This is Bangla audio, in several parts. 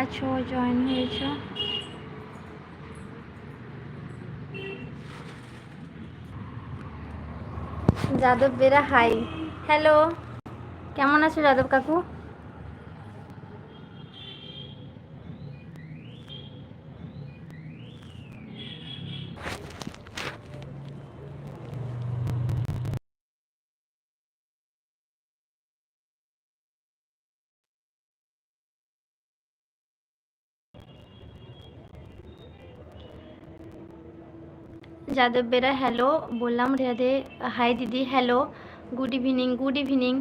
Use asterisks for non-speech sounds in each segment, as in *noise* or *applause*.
আছো জয়েন হয়েছো? যাদব বেরা হাই হ্যালো কেমন আছো যাদব কাকু? যাদব বেরা হ্যালো বললাম রেদে হাই দিদি hello good evening good evening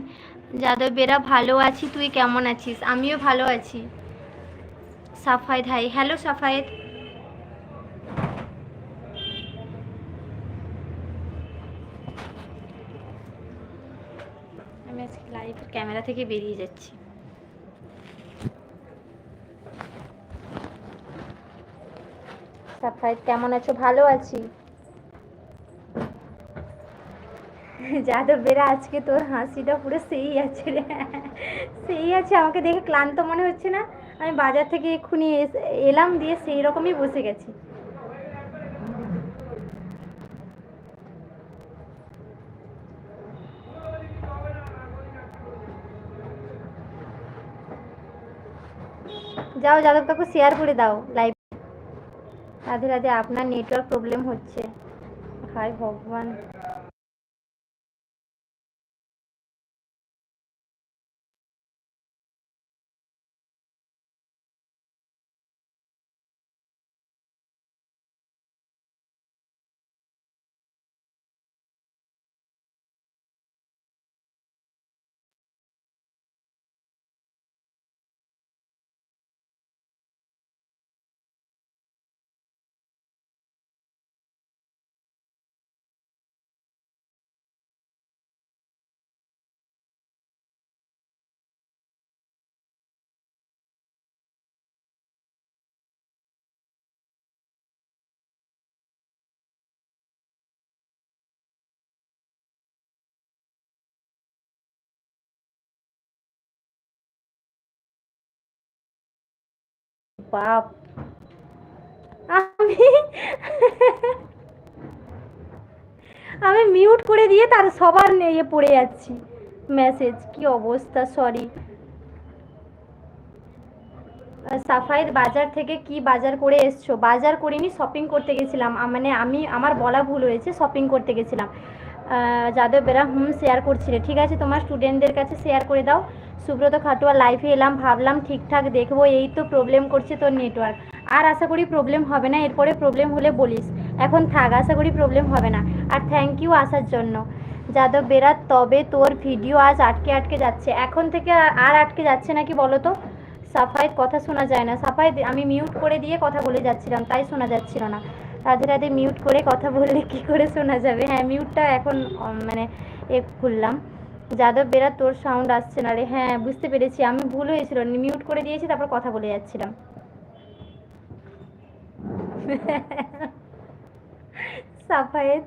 Yadav Bera, ভালো আছি, তুই কেমন আছিস? আমিও ভালো আছি। Safayet hi hello Safayet. আমি আজকে লাইভ ক্যামেরা থেকে বেরিয়ে যাচ্ছি। সাফায়েত, কেমন আছো? ভালো আছি? যাদব বেরা, আজকে তোর হাসিটা পুরো সেই আছে রে। সেই আছে, আমাকে দেখে ক্লান্ত মনে হচ্ছে না? আমি বাজার থেকে এক্ষুনি এলাম দিয়ে সেই রকমই বসে গেছি। যাও যাদব কাকু শেয়ার করে দাও লাইভ রাধে রাধে, আপনার নেটওয়ার্ক প্রবলেম হচ্ছে। হাই ভগবান। আমি আমি মিউট করে দিয়ে তার সবার ইয়ে পড়ে যাচ্ছি। মেসেজ কি অবস্থা সরি সাফাইর বাজার থেকে কি বাজার করে এসছো? বাজার করিনি শপিং করতে গেছিলাম। মানে আমি আমার বলা ভুল হয়েছে শপিং করতে গেছিলাম। Ah, Yadav Bera hmm share করছিলে। ঠিক আছে তোমার স্টুডেন্টদের কাছে শেয়ার করে দাও। সুব্রত খাটুয়া লাইফে এলাম, ভাবলাম ঠিকঠাক দেখব, এই তো প্রবলেম করছে তোর নেটওয়ার্ক আর আশা করি প্রবলেম হবে না, এরপরে প্রবলেম হলে বলিস। এখন থাক, আশা করি প্রবলেম হবে না। আর থ্যাংক ইউ আসার জন্য। যাদব বেরাত তবে তোর ভিডিও আজ আটকে আটকে যাচ্ছে। এখন থেকে আর- আটকে যাচ্ছে নাকি বলো তো? সাফাইত কথা শোনা যায় না। সাফাইত আমি মিউট করে দিয়ে কথা বলে যাচ্ছিলাম, তাই শোনা যাচ্ছিল না। রাধে রাধে মিউট করে কথা বললে কি করে শোনা যাবে? হ্যাঁ মিউটটা এখন মানে এ খুললাম। যাদব বেরা, তোর সাউন্ড আসছে না রে। হ্যাঁ বুঝতে পেরেছি। আমি ভুল হয়েছিল। মিউট করে দিয়েছি, তারপর কথা বলে যাচ্ছিলাম। সাফায়েত,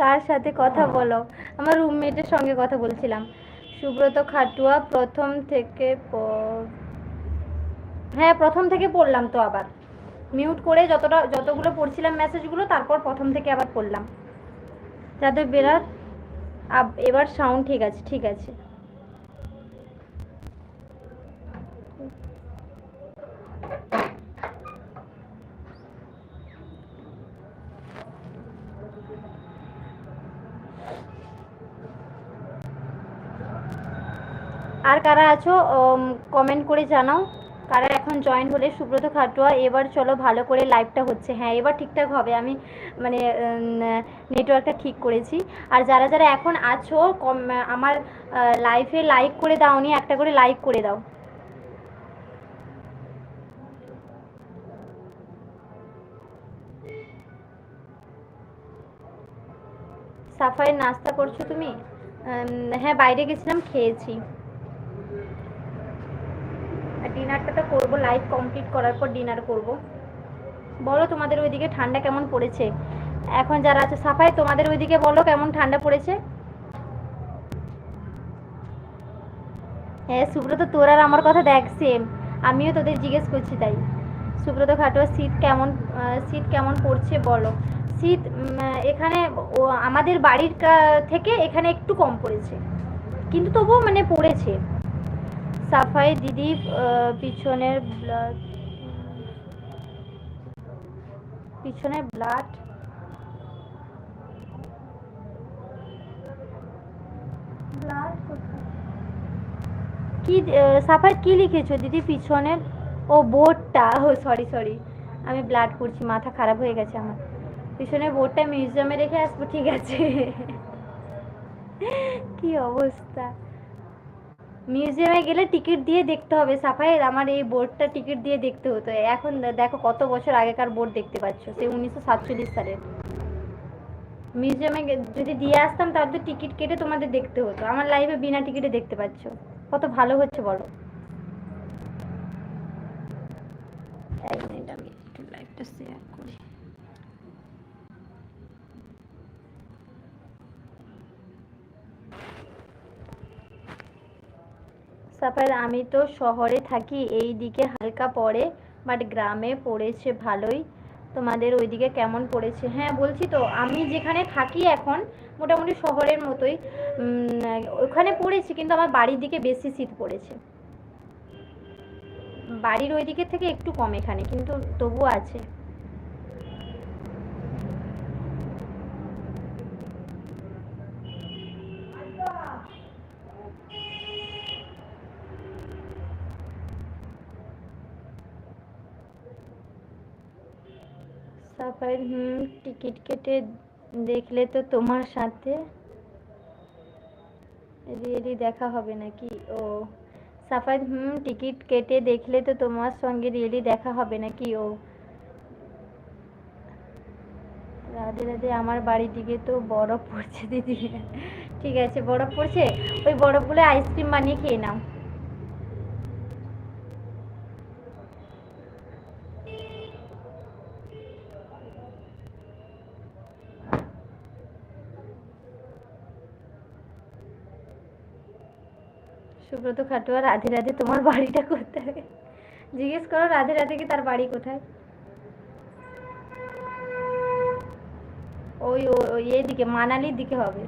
কার সাথে কথা বলো? আমার রুমমেটের সঙ্গে কথা বলছিলাম। সুব্রত খাটুয়া, প্রথম থেকে হ্যাঁ প্রথম থেকে পড়লাম তো আবার। মিউট করে যতটা যতগুলো পড়ছিলাম মেসেজগুলো তারপর প্রথম থেকে আবার পড়লাম। যাদের বেরাত আব- এবার সাউন্ড ঠিক আছে ঠিক আছে। আর কারা আছো কমেন্ট করে জানাও। কারা এখন জয়েন হলে সুব্রত খাটুয়া, এবার চলো ভালো করে লাইভটা হচ্ছে। হ্যাঁ এবার ঠিকঠাক হবে, আমি মানে নেটওয়ার্কটা ঠিক করেছি। আর যারা যারা এখন আছো, কম, আমার লাইফে লাইক করে দাওনি, একটা করে লাইক করে দাও। সাফাইয়ের নাস্তা করছ তুমি? হ্যাঁ বাইরে গেছিলাম, খেয়েছি। ডিনারটা তো করব লাইভ কমপ্লিট করার পর ডিনার করব। বলো তোমাদের ওইদিকে ঠান্ডা কেমন পড়েছে? এখন যারা আছে, সাফাই, তোমাদের ওইদিকে বলো কেমন ঠান্ডা পড়েছে? হ্যাঁ সুব্রত, তোর আর আমার কথা দেখ সেম আমিও তোদের জিজ্ঞেস করছি তাই। সুব্রত খাটোয়া শীত কেমন শীত কেমন পড়ছে বলো। শীত এখানে আমাদের বাড়ির থেকে এখানে একটু কম পড়েছে। কিন্তু তবুও মানে পড়েছে। সাফাই দিদি পিছনের ব্লাড পিছনের ব্লাড কি সাফাই কি লিখেছো দিদি পিছনের? ও বোর্ডটা। ও সরি সরি আমি ব্লাড করছি মাথা খারাপ হয়ে গেছে আমার। পিছনের বোর্ডটা মিউজিয়ামে রেখে আসব ঠিক আছে? কি অবস্থা? মিউজিয়ামে গেলে টিকিট দিয়ে দেখতে হবে। সাফাইয়ের আমার এই বোর্ডটা টিকিট দিয়ে দেখতে হতো। এখন দেখো কত বছর আগেকার বোর্ড দেখতে পাচ্ছ? সেই উনিশশো সাতচল্লিশ সালের মিউজিয়ামে যদি দিয়ে আসতাম তাহলে তো টিকিট কেটে তোমাদের দেখতে হতো। আমার লাইফে বিনা টিকিটে দেখতে পাচ্ছ। কত ভালো হচ্ছে বলো এক মিনিট আমি একটু লাইভটা শেয়ার করি সাফার আমি তো শহরে থাকি, এই দিকে হালকা পড়ে বাট গ্রামে পড়েছে ভালোই। তোমাদের ওইদিকে কেমন পড়েছে? হ্যাঁ বলছি তো, আমি যেখানে থাকি এখন, মোটামুটি শহরের মতোই। ওখানে পড়েছে, কিন্তু আমার বাড়ির দিকে বেশি শীত পড়েছে। বাড়ির ওই দিকের থেকে একটু কম এখানে, কিন্তু তবুও আছে। সাফাইর হুম, টিকিট কেটে দেখলে তো তোমার সাথে। রিয়েলি দেখা হবে নাকি? ও সাফাইর হুম, টিকিট কেটে দেখলে তো তোমার সঙ্গে রিয়েলি দেখা হবে নাকি? ও, রাধে রাধে, আমার বাড়ির দিকে তো বরফ পড়ছে দিদি। ঠিক আছে, বরফ পড়ছে? ওই বরফগুলো আইসক্রিম বানিয়ে খেয়ে নাও। সুব্রত খাটুয়া রাধে রাধে তোমার বাড়িটা কোথায়? জিজ্ঞেস করো রাধে রাধে কি তার বাড়ি কোথায়? ওই ওই এদিকে, মানালির দিকে হবে।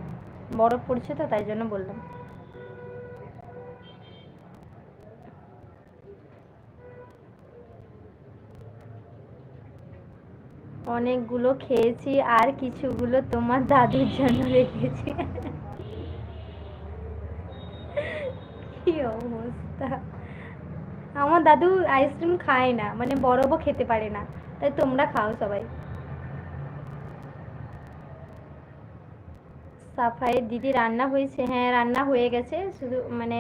বরফ পড়ছে তো, তাই জন্য বললাম। অনেকগুলো খেয়েছি আর কিছুগুলো তোমার দাদুর জন্য রেখেছি কি অবস্থা? আমার দাদু আইসক্রিম খায় না মানে বরফও খেতে পারে না, তাই তোমরা খাও সবাই। সাফাইয়ের দিদি রান্না হয়েছে হ্যাঁ রান্না হয়ে গেছে, শুধু মানে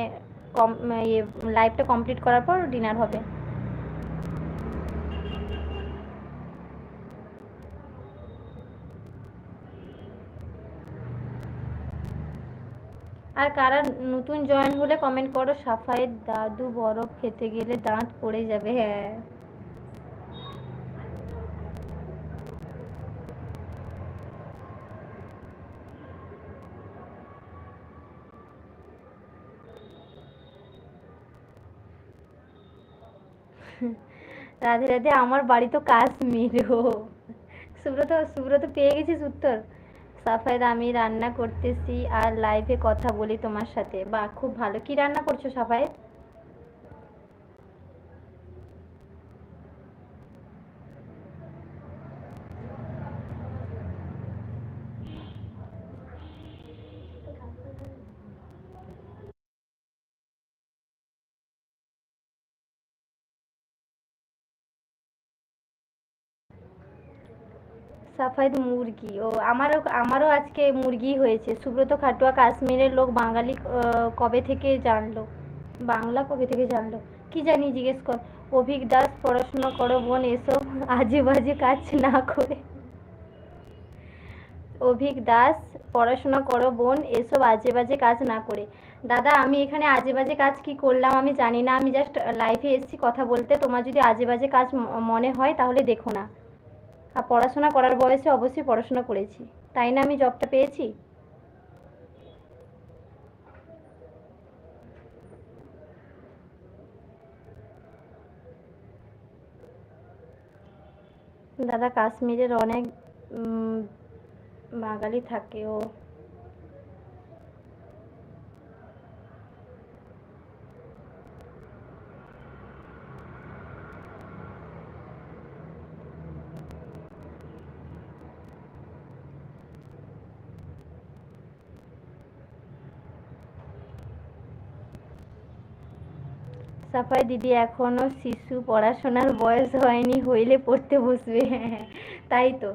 কম ইয়ে লাইফটা কমপ্লিট করার পর ডিনার হবে। আর কারা নতুন জয়েন হলে কমেন্ট করো সাফাইয়ের দাদু বরফ খেতে গেলে দাঁত পড়ে যাবে হ্যাঁ। রাধে রাধে, আমার বাড়ি তো কাশ্মীর, ও। সুব্রত সুব্রত পেয়ে গেছিস উত্তর? সাফায়েদ আমি রান্না করতেছি আর লাইভে কথা বলি তোমার সাথে। বাহ, খুব ভালো। কি রান্না করছ সাফায়েদ সাফাইদ মুরগি। ও, আমারও আমারও আজকে মুরগি হয়েছে। সুব্রত খাটুয়া কাশ্মীরের লোক, বাঙালি কবে থেকে জানলো? বাংলা কবে থেকে জানলো? কি জানি জিজ্ঞেস কর। অভিক দাস, পড়াশোনা করো বোন এসব আজে বাজে কাজ না করে। অভিক দাস, পড়াশোনা করো বোন এসব আজে বাজে কাজ না করে। দাদা, আমি এখানে আজে বাজে কাজ কি করলাম আমি জানি না। আমি জাস্ট লাইভে এসেছি কথা বলতে। তোমার যদি আজে বাজে কাজ মনে হয় তাহলে দেখো না। আর পড়াশোনা করার বয়সে অবশ্যই পড়াশোনা করেছি। তাই না আমি জবটা পেয়েছি? দাদা, কাশ্মীরের অনেক বাঙালি থাকে ও। সাফাই দিদি এখনও শিশু পড়াশোনার বয়স হয়নি, হইলে পড়তে বসবে। তাই তো।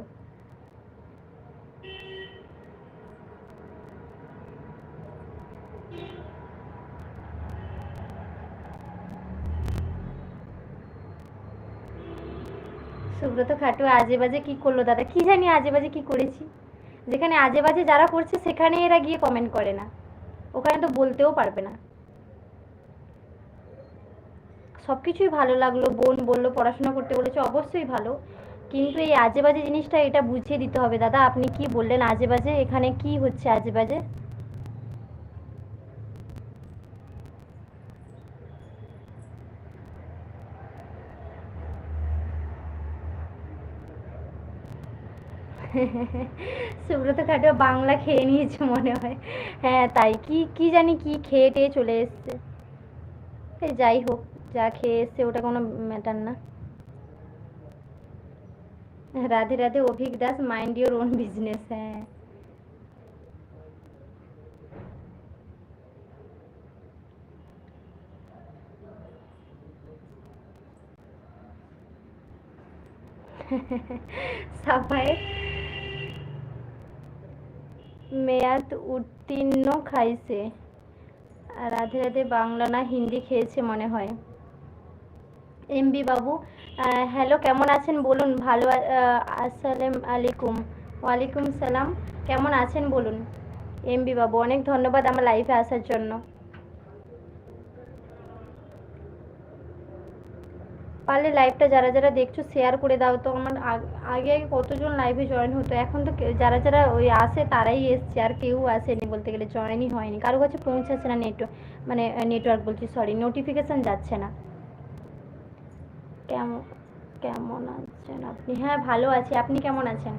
সুব্রত খাটু, আজে বাজে কি করল দাদা? কি জানি আজে বাজে কি করেছি? যেখানে আজে বাজে যারা করছে, সেখানে এরা গিয়ে কমেন্ট করে না। ওখানে তো বলতেও পারবে না। সব কিছুই ভালো লাগল, বোন বলল, পড়াশোনা করতে বলেছে, অবশ্যই ভালো। কিন্তু এই আজে বাজে জিনিসটা এটা বুঝিয়ে দিতে হবে, দাদা। আপনি কি বললেন আজে বাজে এখানে কি হচ্ছে আজে বাজে *laughs* সুব্রত খাটুয়া বাংলা খেয়ে নিয়েছে মনে হয়। হ্যাঁ তাই। কি কি জানি কি খেয়ে টেয়ে চলে এসছে। যাই হোক। যা খেয়ে এসছে ওটা কোনো ম্যাটার না। Radhe Radhe Avik Das mind your own business হ্যাঁ। সাফাই। মেয়াদ উত্তীর্ণ খাইছে। রাধে রাধে বাংলা না হিন্দি খেয়েছে মনে হয়। এমবি বাবু। হ্যালো কেমন আছেন? বলুন, ভালো আসসালাম আলাইকুম। ওয়ালাইকুম সালাম। কেমন আছেন বলুন? এমবি বাবু, অনেক ধন্যবাদ আমার লাইফে আসার জন্য। পারলে লাইভটা যারা যারা দেখছ শেয়ার করে দাও তো। আমার আগে আগে কতজন লাইভে জয়েন হতো, এখন তো যারা যারা ওই আসে, তারাই এসছে। আর কেউ আসেনি বলতে গেলে জয়েনই হয়নি। কারও কাছে পৌঁছাচ্ছে না নেটওয়ার্ক মানে নেটওয়ার্ক বলছি সরি নোটিফিকেশন যাচ্ছে না। কেমন আছেন আপনি? হ্যাঁ ভালো আছি। আপনি কেমন আছেন?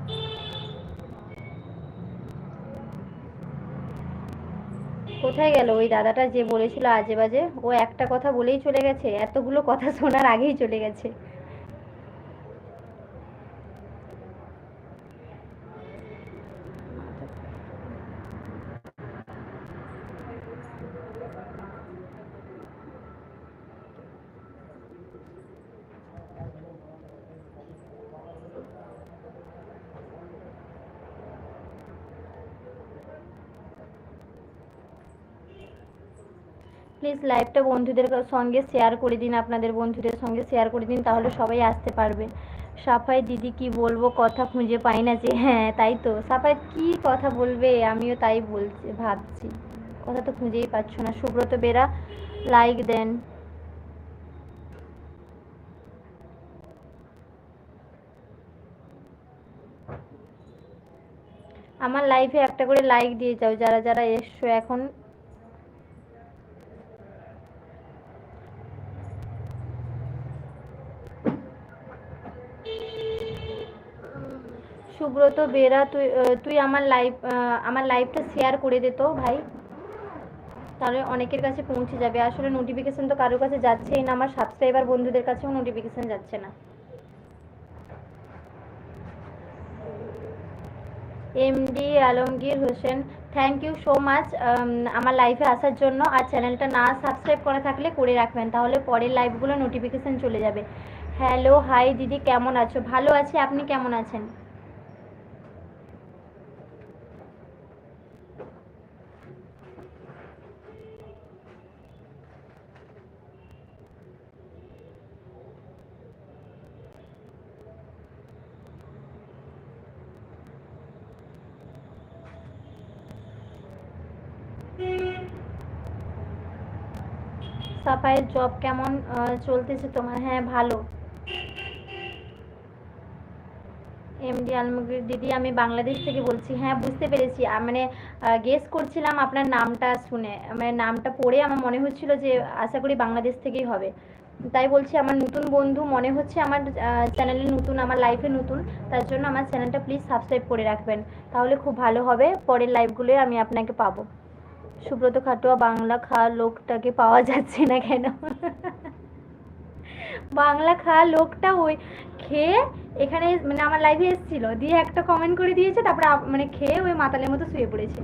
কোথায় গেল? ওই দাদাটা যে বলেছিল আজে বাজে ও একটা কথা বলেই চলে গেছে। এতগুলো কথা শোনার আগেই চলে গেছে প্লিজ লাইভটা বন্ধুদের সঙ্গে শেয়ার করে দিন, আপনাদের বন্ধুদের সঙ্গে শেয়ার করে দিন, তাহলে সবাই আসতে পারবে। সাফাই দিদি কি বলব, কথা খুঁজে পাই না যে হ্যাঁ তাই তো। সাফাই কি কথা বলবে, আমিও তাই বলছি, ভাবছি। কথা তো খুঁজেই পাচ্ছ না। সুব্রত বেরা লাইক দেন। আমার লাইফে একটা করে লাইক দিয়ে যাও, যারা যারা এসছো এখন। সুব্রত বেরা, তুই তুই আমার লাইভ আমার লাইভটা শেয়ার করে দে তো ভাই। তাহলে অনেকের কাছে পৌঁছে যাবে। আসলে নোটিফিকেশন তো কারোর কাছে যাচ্ছেই না। আমার সাবস্ক্রাইবার বন্ধুদের কাছেও নোটিফিকেশন যাচ্ছে না। MD Alamgir Hossain thank you so much আমার লাইভে আসার জন্য। আর চ্যানেলটা না সাবস্ক্রাইব করা থাকলে করে রাখবেন। তাহলে পরের লাইভগুলো নোটিফিকেশন চলে যাবে। হ্যালো হাই দিদি, কেমন আছো? ভালো আছি, আপনি কেমন আছেন? সাফাইয়ের জব কেমন চলতেছে তোমার? হ্যাঁ ভালো। এমডি আলমগীর দিদি, আমি বাংলাদেশ থেকে বলছি। হ্যাঁ বুঝতে পেরেছি। মানে গেস করছিলাম আপনার নামটা শুনে। মানে নামটা পড়ে আমার মনে হচ্ছিল যে, আশা করি বাংলাদেশ থেকেই হবে। তাই বলছি, আমার নতুন বন্ধু, মনে হচ্ছে আমার চ্যানেলে নতুন, আমার লাইফে নতুন, তার জন্য আমার চ্যানেলটা প্লিজ সাবস্ক্রাইব করে রাখবেন। তাহলে খুব ভালো হবে, পরের লাইভগুলোয় আমি আপনাকে পাবো। সুব্রত খাটুয়া বাংলা খা লোকটাকে পাওয়া যাচ্ছে না কেন? বাংলা খা লোকটা ওই খেয়ে এখানে মানে আমার লাইভে এসেছিল। দিয়ে একটা কমেন্ট করে দিয়েছে, তারপরে মানে খেয়ে ওই মাতালের মতো শুয়ে পড়েছে।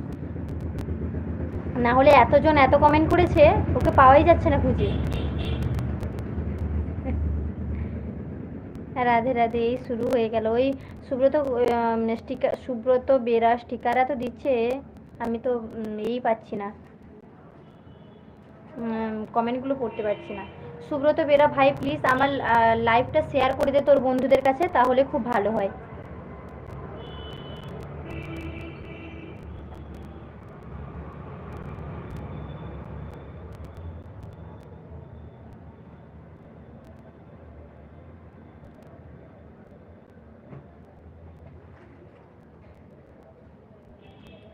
না হলে এতজন এত কমেন্ট করেছে, ওকে পাওয়াই যাচ্ছে না খুঁজে। রাধে রাধে, এই শুরু হয়ে গেল। ওই সুব্রত স্টিকার সুব্রত বেরা স্টিকাররা তো দিচ্ছে। আমি তো এই পাচ্ছি না। কমেন্টগুলো পড়তে পারছি না। সুব্রত বেরা, ভাই প্লিজ আমার লাইভটা শেয়ার করে দে তোর বন্ধুদের কাছে, তাহলে খুব ভালো হয়।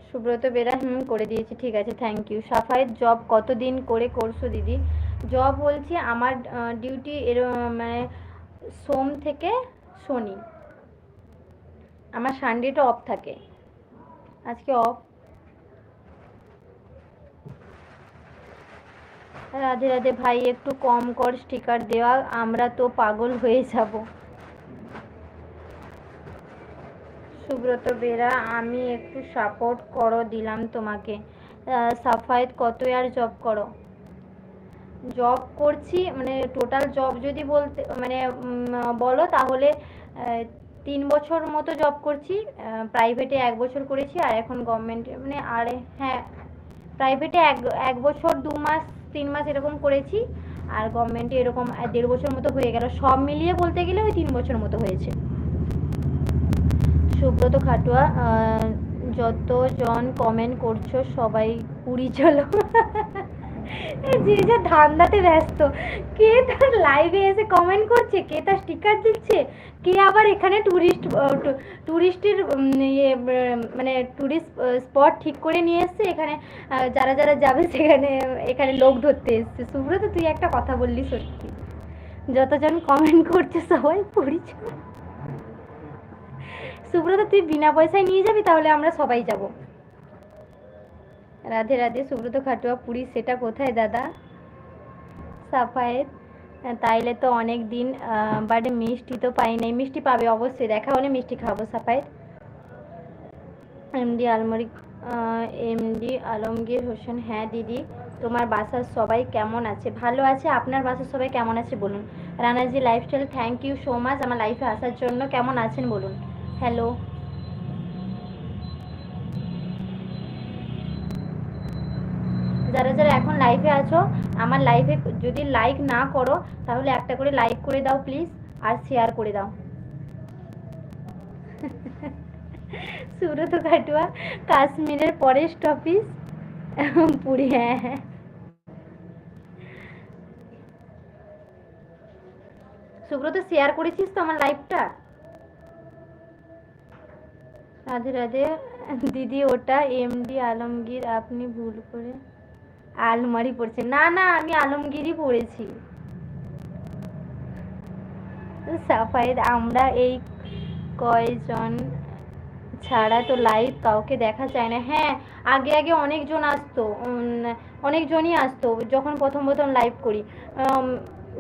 সুব্রত বেরা, হুম, করে দিয়েছি, ঠিক আছে থ্যাংক ইউ সাফায়েত জব কতদিন করে করছ, দিদি? জব বলছি আমার ডিউটি এর মানে সোম থেকে শনি। আমার সানডেটা অফ থাকে। আজকে অফ রাধে রাধে ভাই, একটু কম কর স্টিকার দেওয়া, আমরা তো পাগল হয়ে যাব। সুব্রত বেরা, আমি একটু সাপোর্ট করো, দিলাম তোমাকে। সাফায়েত কত আর জব করো? জব করছি মানে টোটাল জব যদি বলতে মানে বলো তাহলে তিন বছর মতো জব করছি প্রাইভেটে এক বছর করেছি, আর এখন গভর্নমেন্টে মানে আরে হ্যাঁ প্রাইভেটে এক এক বছর, দু মাস, তিন মাস এরকম করেছি, আর গভর্নমেন্টে এরকম দেড় বছর মতো হয়ে গেল। সব মিলিয়ে বলতে গেলে ওই তিন বছর মতো হয়েছে। সুব্রত খাটুয়া যতজন কমেন্ট করছ সবাই পুরী চলো। যে যা ধান্দাতে ব্যস্ত। কে তার লাইভে এসে কমেন্ট করছে? কে তার স্টিকার দিচ্ছে? কে আবার এখানে টুরিস্ট টুরিস্টের ইয়ে মানে টুরিস্ট স্পট ঠিক করে নিয়ে এসছে। এখানে যারা যারা যাবে সেখানে, এখানে লোক ধরতে এসছে। সুব্রত, তুই একটা কথা বললি সত্যি। যতজন কমেন্ট করছে সবাই পুরী চলো। সুব্রত, তুই বিনা পয়সায় নিয়ে যাবি তাহলে আমরা সবাই যাব। রাধে রাধে, সুব্রত, খাটুয়া, পুরী, সেটা কোথায় দাদা? সাফায়েত? তাইলে তো অনেক দিন বাট মিষ্টি তো পাই নাই। মিষ্টি পাবে অবশ্যই, দেখা হলে মিষ্টি খাব সাফায়েত। এমডি আলমরি এমডি আলমগীর হোসেন হ্যাঁ দিদি, তোমার বাসার সবাই কেমন আছে? ভালো আছে? আপনার বাসার সবাই কেমন আছে বলুন। Ranaji lifestyle thank you so much আমার লাইফে আসার জন্য কেমন আছেন বলুন। হ্যালো যারা যারা এখন লাইভে আছো, আমার লাইভে যদি লাইক না করো, তাহলে একটা করে লাইক করে দাও প্লিজ আর শেয়ার করে দাও। *laughs* সুরত কাটুয়া, কাশ্মীরের ফরেস্ট অফিস পুরী হ্যাঁ হ্যাঁ। সুব্রত শেয়ার করেছিস তো আমার লাইভটা রাধে রাধে। দিদি, ওটা এমডি আলমগীর, আপনি ভুল করে আলমারি পড়ছেন। না না, আমি আলমগীরই পড়েছি। সাফায়েদ আমরা এই কয়জন ছাড়া তো লাইভ কাউকে দেখা যায় না। হ্যাঁ আগে আগে অনেকজন আসতো। অনেকজনই আসতো যখন প্রথম প্রথম লাইভ করি।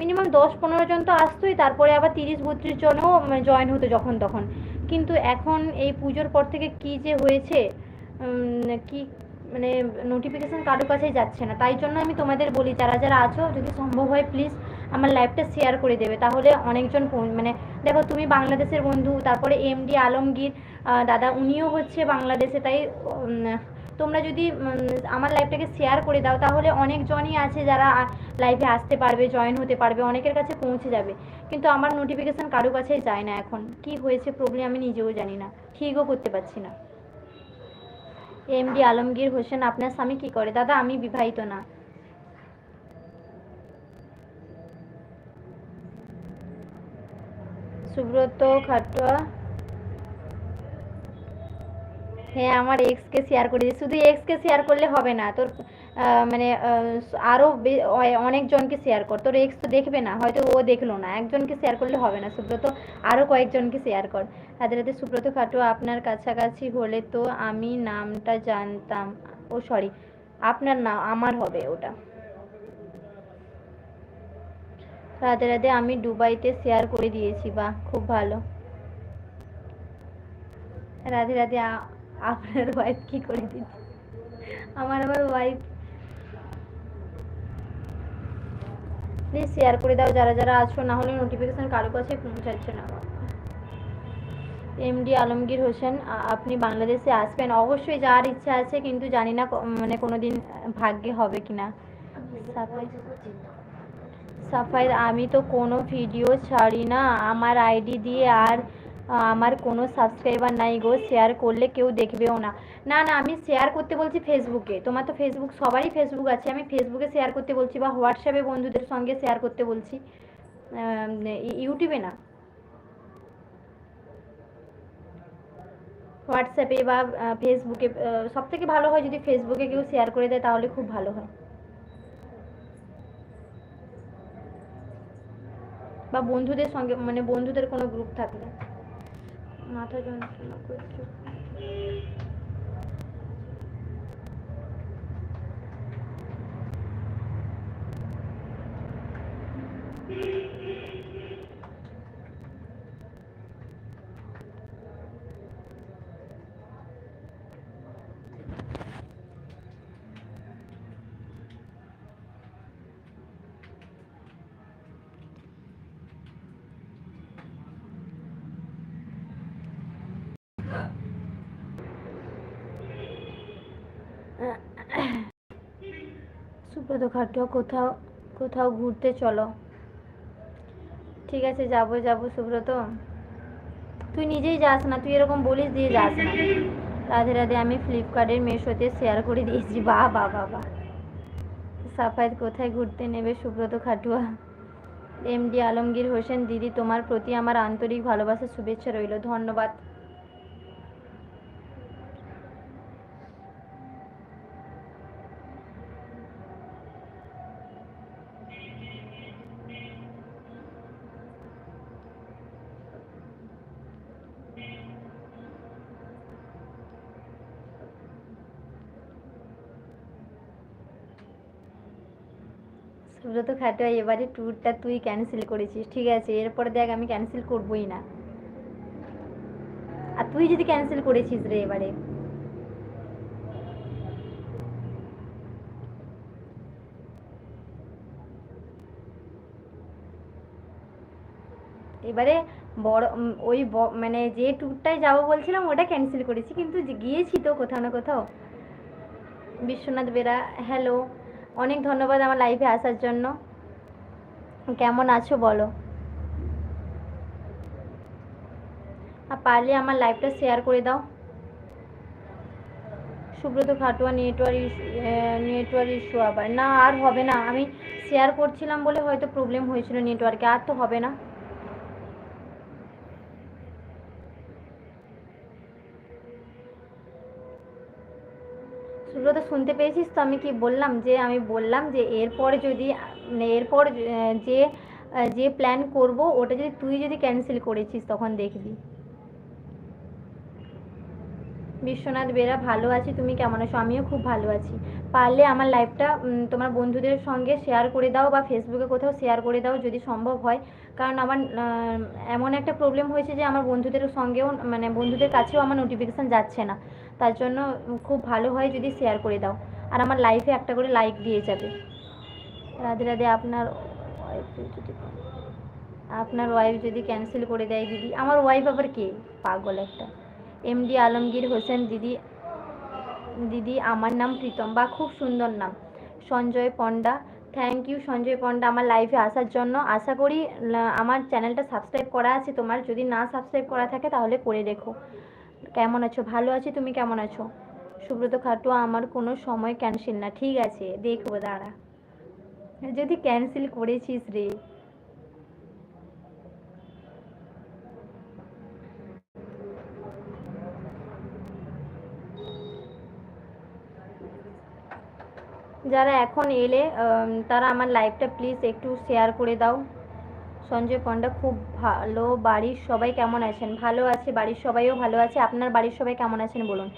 মিনিমাম দশ, পনেরো জন তো আসতোই। তারপরে আবার তিরিশ, বত্রিশ জনও জয়েন হতো যখন, তখন। কিন্তু এখন এই পুজোর পর থেকে কি যে হয়েছে কি মানে নোটিফিকেশান কারোর কাছেই যাচ্ছে না। তাই জন্য আমি তোমাদের বলি, যারা যারা আছো, যদি সম্ভব হয় প্লিজ আমার লাইফটা শেয়ার করে দেবে। তাহলে অনেকজন মানে দেখো তুমি বাংলাদেশের বন্ধু, তারপরে এম ডি আলমগীর দাদা, উনিও হচ্ছে বাংলাদেশে, তাই তোমরা যদি আমার লাইভটাকে শেয়ার করে দাও, তাহলে অনেকজনই আছে যারা লাইভে আসতে পারবে জয়েন হতে পারবে, অনেকের কাছে পৌঁছে যাবে। কিন্তু আমার নোটিফিকেশন কারও কাছেই যায় না এখন। কি হয়েছে প্রবলেম আমি নিজেও জানি না। ঠিকও করতে পারছি না। এমডি আলমগীর হোসেন, আপনার স্বামী কি করে? দাদা, আমি বিবাহিত না। সুব্রত খাটুয়া হ্যাঁ আমার এক্সকে শেয়ার করে দিই শুধু এক্সকে শেয়ার করলে হবে না। তোর মানে আরও অনেকজনকে শেয়ার কর। তোর এক্স তো দেখবে না, হয়তো ও দেখল না। একজনকে শেয়ার করলে হবে না। সুব্রত আরও কয়েকজনকে শেয়ার কর। রাতে রাতে সুব্রত খাটু, আপনার কাছাকাছি হলে তো আমি নামটা জানতাম। ও সরি আপনার না, আমার হবে ওটা। রাতে রাতে আমি দুবাইতে শেয়ার করে দিয়েছি, বাহ, খুব ভালো। রাধে রাধে আপনার ওয়াইফ কি করে দিচ্ছে আমার আবার ওয়াইফ প্লিজ শেয়ার করে দাও, যারা যারা আছো, না হলে নোটিফিকেশন কারও কাছে পৌঁছাচ্ছে না। এমডি আলমগীর হোসেন আপনি বাংলাদেশে আসবেন। অবশ্যই যাওয়ার ইচ্ছা আছে, কিন্তু জানি না মানে কোনো দিন ভাগ্যে হবে কিনা। সাফাই সাফাই আমি তো কোনো ভিডিও ছাড়ি না। আমার আইডি দিয়ে আর আমার কোনো সাবস্ক্রাইবার নাই গো শেয়ার করলে কেউ দেখবেও না। না না, আমি শেয়ার করতে বলছি ফেসবুকে তোমার তো ফেসবুক সবারই ফেসবুক আছে। আমি ফেসবুকে শেয়ার করতে বলছি বা হোয়াটসঅ্যাপে বন্ধুদের সঙ্গে শেয়ার করতে বলছি। ইউটিউবে না হোয়াটসঅ্যাপে বা ফেসবুকে সব থেকে ভালো হয় যদি ফেসবুকে কেউ শেয়ার করে দেয়, তাহলে খুব ভালো হয়। বা বন্ধুদের সঙ্গে মানে বন্ধুদের কোনো গ্রুপ থাকলে। মাথা যন্ত্রণা করছে সুব্রত খাটুয়া কোথাও কোথাও ঘুরতে চলো। ঠিক আছে, যাব যাব, সুব্রত। তুই নিজেই যাস না, তুই এরকম বলিস দিয়ে যাস না। রাধে রাধে, আমি ফ্লিপকার্টের মেশোতে শেয়ার করে দিয়েছি। বা বাহ বাহ সাফায়েত কোথায় ঘুরতে নেবে সুব্রত খাটুয়া? এমডি আলমগীর হোসেন দিদি, তোমার প্রতি আমার আন্তরিক ভালোবাসা, শুভেচ্ছা রইল। ধন্যবাদ। সুব্রত খাটুয়া এবারে ট্যুরটা তুই ক্যান্সেল করেছিস, ঠিক আছে? এরপরে দেখ আমি ক্যান্সেল করবোই না। আর তুই যদি ক্যান্সেল করেছিস রে এবারে। এবারে বড় ওই মানে যে ট্যুরটায় যাব বলছিলাম, ওটা ক্যান্সেল করেছি, কিন্তু গিয়েছি তো কোথাও না কোথাও। বিশ্বনাথ বেরা হ্যালো অনেক ধন্যবাদ আমার লাইভে আসার জন্য। কেমন আছো বলো? আর পারলে আমার লাইভটা শেয়ার করে দাও। Subrata Khatua network issue network issue আবার। না, আর হবে না। আমি শেয়ার করছিলাম বলে হয়তো প্রবলেম হয়েছিল নেটওয়ার্কে আর তো হবে না সুব্রত শুনতে পেয়েছিস তো আমি কি বললাম যে, আমি বললাম যে এরপরে যদি মানে এরপর যে যে প্ল্যান করব, ওটা যদি তুই যদি ক্যান্সেল করেছিস, তখন দেখবি। বিশ্বনাথ বেরা, ভালো আছি, তুমি কেমন আছো? আমিও খুব ভালো আছি। পারলে আমার লাইফটা তোমার বন্ধুদের সঙ্গে শেয়ার করে দাও বা ফেসবুকে কোথাও শেয়ার করে দাও যদি সম্ভব হয়। কারণ আমার এমন একটা প্রবলেম হয়েছে যে আমার বন্ধুদের সঙ্গেও মানে বন্ধুদের কাছেও আমার নোটিফিকেশান যাচ্ছে না। তার জন্য খুব ভালো হয় যদি শেয়ার করে দাও। আর আমার লাইফে একটা করে লাইক দিয়ে যাবে। রাধে রাধে, আপনার আপনার ওয়াইফ যদি ক্যান্সেল করে দেয় দিদি। আমার ওয়াইফ আবার কে? পাগল একটা। এমডি আলমগীর হোসেন দিদি। দিদি, আমার নাম প্রীতম বা খুব সুন্দর নাম। Sanjay Panda. Thank you Sanjay Panda. আমার লাইফে আসার জন্য আশা করি আমার চ্যানেলটা সাবস্ক্রাইব করা আছে। তোমার যদি না সাবস্ক্রাইব করা থাকে তাহলে করে রেখো কেমন আছো? ভালো আছি, তুমি কেমন আছো? সুব্রত খাটুয়া আমার কোনো সময় ক্যান্সেল না, ঠিক আছে? দেখব, দাঁড়া। যদি ক্যান্সেল করেছিস রে। যারা এখন এলে তারা আমার লাইভটা প্লিজ একটু শেয়ার করে দাও। সঞ্জয় পণ্ডা, খুব ভালো বাড়ির সবাই কেমন আছেন? ভালো আছে, বাড়ির সবাইও ভালো আছে। আপনার বাড়ির সবাই কেমন আছেন বলুন?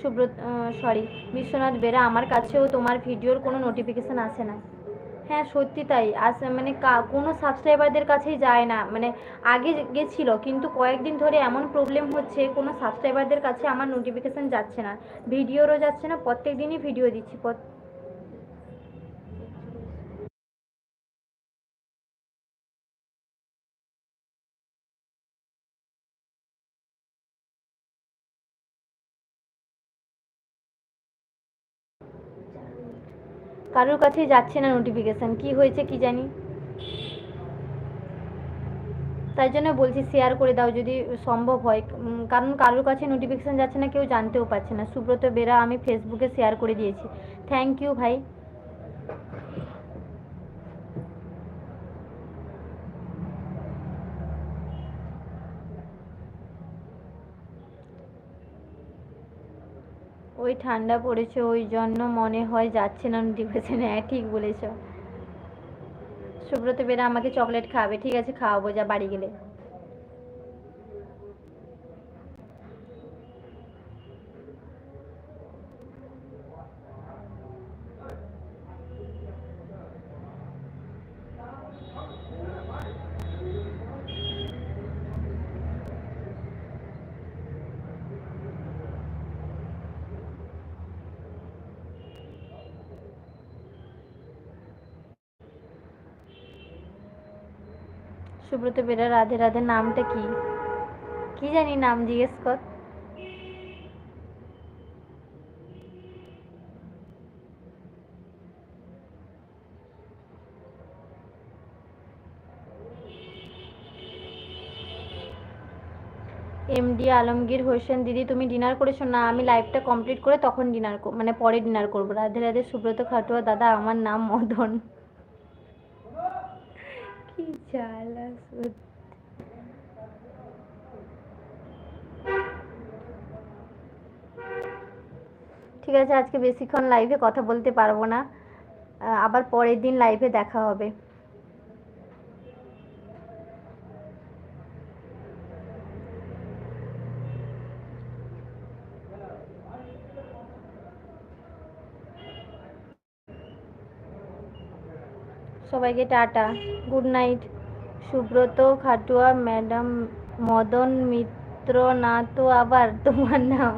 সুব্রত সরি বিশ্বনাথ বেরা, আমার কাছেও তোমার ভিডিওর কোনো নোটিফিকেশান আসে না। হ্যাঁ সত্যি তাই। আস মানে কোনো সাবস্ক্রাইবারদের কাছেই যায় না। মানে আগে গেছিল, কিন্তু কয়েকদিন ধরে এমন প্রবলেম হচ্ছে, কোনো সাবস্ক্রাইবারদের কাছে আমার নোটিফিকেশান যাচ্ছে না। ভিডিওরও যাচ্ছে না প্রত্যেক দিনই ভিডিও দিচ্ছি কারোর কাছে যাচ্ছে না নোটিফিকেশান কি হয়েছে কি জানি? তাই জন্য বলছি শেয়ার করে দাও যদি সম্ভব হয়। কারণ কারোর কাছে নোটিফিকেশান যাচ্ছে না, কেউ জানতেও পারছে না। সুব্রত বেরা, আমি ফেসবুকে শেয়ার করে দিয়েছি। থ্যাংক ইউ ভাই। ওই ঠান্ডা পড়েছে, ওই জন্য মনে হয় যাচ্ছে না ডিপ্রেশনে হ্যাঁ ঠিক বলেছ। সুব্রত বেরা আমাকে চকলেট খাবে ঠিক আছে, খাওয়াবো, যা বাড়ি গেলে। সুব্রত বেরা রাধে রাধে নামটা কি? কি জানি নাম জিজ্ঞেস কর। এমডি আলমগীর হোসেন, দিদি, তুমি ডিনার করেছ? না, আমি লাইভটা কমপ্লিট করে তখন ডিনার মানে পরে ডিনার করব। রাধে রাধে, সুব্রত খাটুয়া, দাদা, আমার নাম মদন। সত্যি। ঠিক আছে, আজকে বেশিক্ষণ লাইভে কথা বলতে পারব না আবার পরের দিন লাইভে দেখা হবে সবাইকে tata good night Subrata Khatua, madam Madan Mitra না তো আবার তোমার নাম?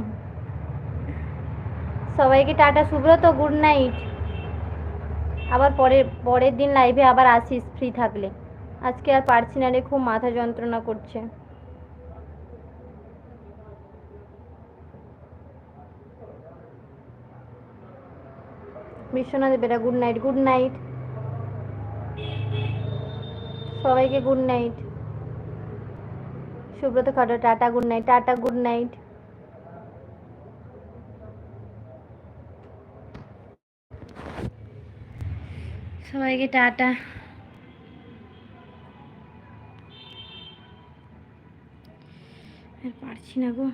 সবাইকে টাটা, সুব্রত গুড নাইট আবার পরের পরের দিন লাইভে আবার আসিস ফ্রি থাকলে। আজকে আর পারছি না রে, খুব মাথা যন্ত্রণা করছে। Biswanath Bera good night good night সবাইকে good night Subrata Khatua, tata good night tata good night সবাইকে টাটা। আর পারছি না গো।